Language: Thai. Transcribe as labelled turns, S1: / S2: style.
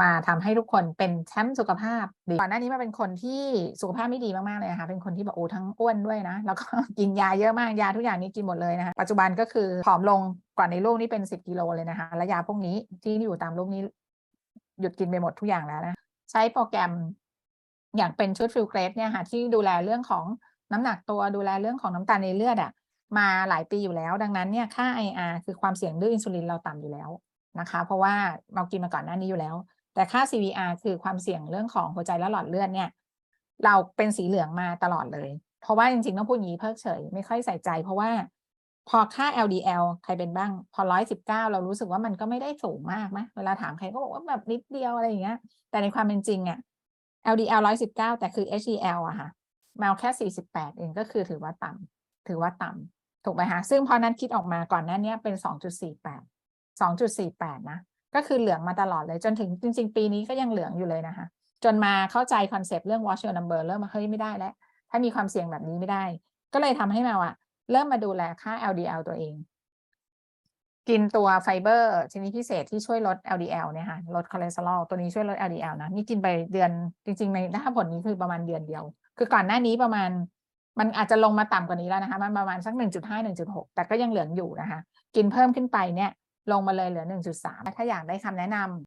S1: มาทำให้ทุกคนเป็นแชมป์สุขภาพดีก่อนหน้านี้มาเป็นคนที่สุขภาพไม่ดีมากๆเลยนะคะเป็นคนที่แบบโอ้ทั้งอ้วนด้วยนะ แล้วก็กินยาเยอะมากยาทุกอย่างนี้กินหมดเลยนะคะปัจจุบันก็คือผอมลงกว่าในรูปนี้เป็นสิบกิโลเลยนะคะและยาพวกนี้ที่อยู่ตามรูปนี้ หยุดกินไปหมดทุกอย่างแล้วนะใช้โปรแกรมอย่างเป็นชุดฟิลเกรสเนี่ยค่ะที่ดูแลเรื่องของน้ำหนักตัวดูแลเรื่องของน้ำตาลในเลือดอะมาหลายปีอยู่แล้ว ดังนั้นเนี่ยค่า IR คือความเสี่ยงดื้ออินซูลินเราต่ำอยู่แล้วนะคะ เพราะว่าเรากินมาก่อนหน้านี้อยู่แล้ว แต่ค่า CVR คือความเสี่ยงเรื่องของหัวใจและหลอดเลือดเนี่ย เราเป็นสีเหลืองมาตลอดเลย เพราะว่าจริงๆต้องพูดอย่างนี้เพิกเฉย ไม่ค่อยใส่ใจ เพราะว่าพอค่า LDL ใครเป็นบ้าง พอร้อยสิบเก้าเรารู้สึกว่ามันก็ไม่ได้สูงมากไหมเวลาถามใครก็บอกว่าแบบนิดเดียวอะไรอย่างเงี้ย แต่ในความเป็นจริงอะ LDL ร้อยสิบเก้าแต่คือ HDL อะค่ะมาเอาแค่สี่สิบแปดเองก็คือถือว่าต่ำถือว่าต่ำถูกไหมคะซึ่งพอนั้นคิดออกมาก่อนหน้านี้เป็นสองจุดสี่แปดสองจุดสี่แปดนะ ก็คือเหลืองมาตลอดเลยจนถึงจริง ๆ ปีนี้ก็ยังเหลืองอยู่เลยนะคะ จนมาเข้าใจคอนเซปต์เรื่อง watch your number เริ่มมาเฮ้ยไม่ได้แล้ว ถ้ามีความเสี่ยงแบบนี้ไม่ได้ ก็เลยทำให้เราอะเริ่มมาดูแลค่า LDL ตัวเอง กินตัวไฟเบอร์ชนิดพิเศษที่ช่วยลด LDL เนี่ยค่ะลดคอเลสเตอรอลตัวนี้ช่วยลด LDL นะนี่กินไปเดือนจริง ๆ ในถ้าผลนี้คือประมาณเดือนเดียว คือก่อนหน้านี้ประมาณมันอาจจะลงมาต่ำกว่านี้แล้วนะคะ มันประมาณสัก 1.5 1.6 แต่ก็ยังเหลืองอยู่นะคะ กินเพิ่มขึ้นไปเนี่ย ลงมาเลยเหลือ 1.3 ถ้าอยากได้คำแนะนำ